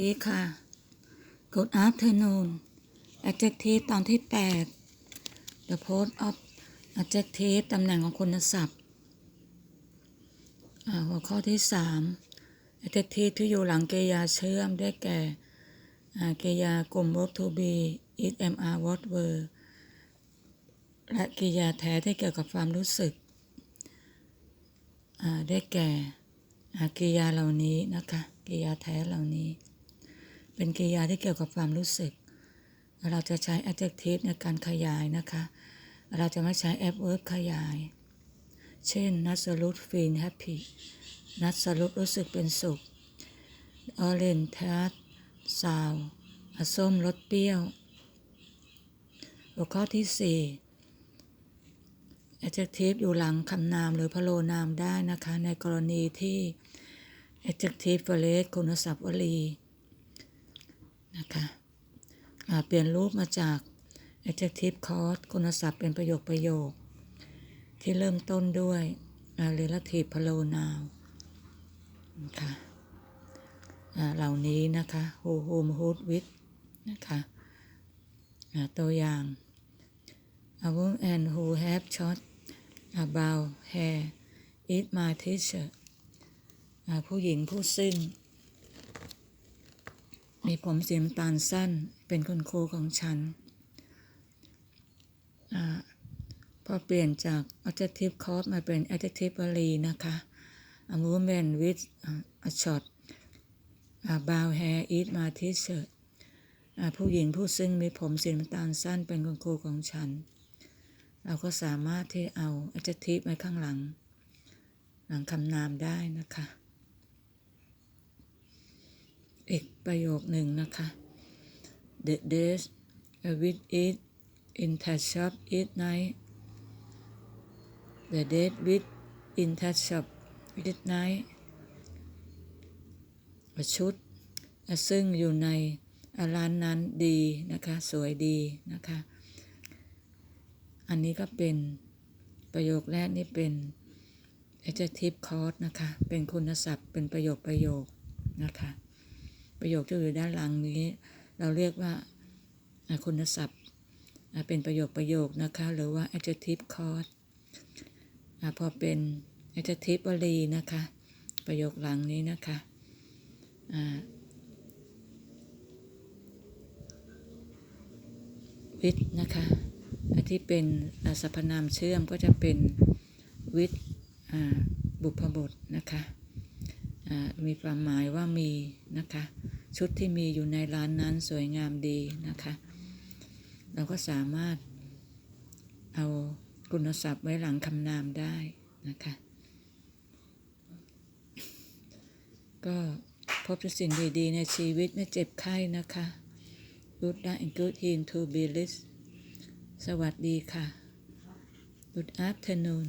ดีค่ะ Good afternoon adjective ตอนที่ 8 The post of adjective ตำแหน่งของคุณศัพท์หัวข้อที่ 3 adjective ที่อยู่หลังกริยาเชื่อมได้แก่กริยากลุ่ม verb to be is, am, are, what were และกริยาแท้ที่เกี่ยวกับความรู้สึก ได้แก่กริยาเหล่านี้นะคะกริยาแท้เหล่านี้ เป็นกริยาที่เกี่ยวกับความรู้สึก เราจะใช้ adjective ในการขยายนะคะ เราจะไม่ใช้ adverb ขยาย เช่น นัสรุต feel happy นัสรุตรู้สึกเป็นสุข orange taste sour อะส้มรสเปรี้ยว หัวข้อที่ 4 adjective อยู่หลังคำนามหรือพโลนามได้นะคะ ในกรณีที่ adjective phrase คุณศัพท์วลี นะคะเปลี่ยนรูปมาจาก adjective clause คุณศัพท์เป็นประโยคประโยค ที่เริ่มต้นด้วย relative pronoun นะคะอ่าเหล่านี้นะคะ who whom whose with นะคะตัวอย่าง a woman who have short about hair is my teacher ผู้หญิงผู้ซึ่ง มีผมสีน้ำตาลสั้นเป็นคุณครูของฉันอาพอเปลี่ยนจาก adjective clause มาเป็น adjective วลีนะคะ a woman with a short brown hair is my teacher อ่าผู้หญิงผู้ซึ่งมีผมสีน้ำตาลสั้นเป็นคุณครูของฉัน เราก็สามารถที่เอา adjective ไว้ข้างหลัง หลังคำนามได้นะคะ อีกประโยคหนึ่งนะคะ The days with it in touch shop it night The date with in touch shop it night ชุด ซึ่งอยู่ในร้านนั้นดีนะคะ สวยดีนะคะ อันนี้ก็เป็นประโยคแรกนี่เป็น adjective clause นะคะ เป็นคุณศัพท์ เป็นประโยคประโยคนะคะ ประโยคที่อยู่ด้านหลังนี้ เราเรียกว่าคุณศัพท์เป็นประโยคประโยคนะคะ หรือว่า adjective clause พอเป็น adjective วลีนะคะ ประโยคหลังนี้นะคะ with นะคะที่เป็นสรรพนามเชื่อมก็จะเป็น with บุพบทนะคะมีความหมายว่ามีนะคะ ชุดที่มีอยู่ในร้านนั้นสวยงามดีนะคะ เราก็สามารถเอาคุณศัพท์ไว้หลังคำนามได้นะคะ ก็พบสิ่งดีๆในชีวิตไม่เจ็บไข้นะคะ Good night and good in to be list สวัสดีค่ะ Good afternoon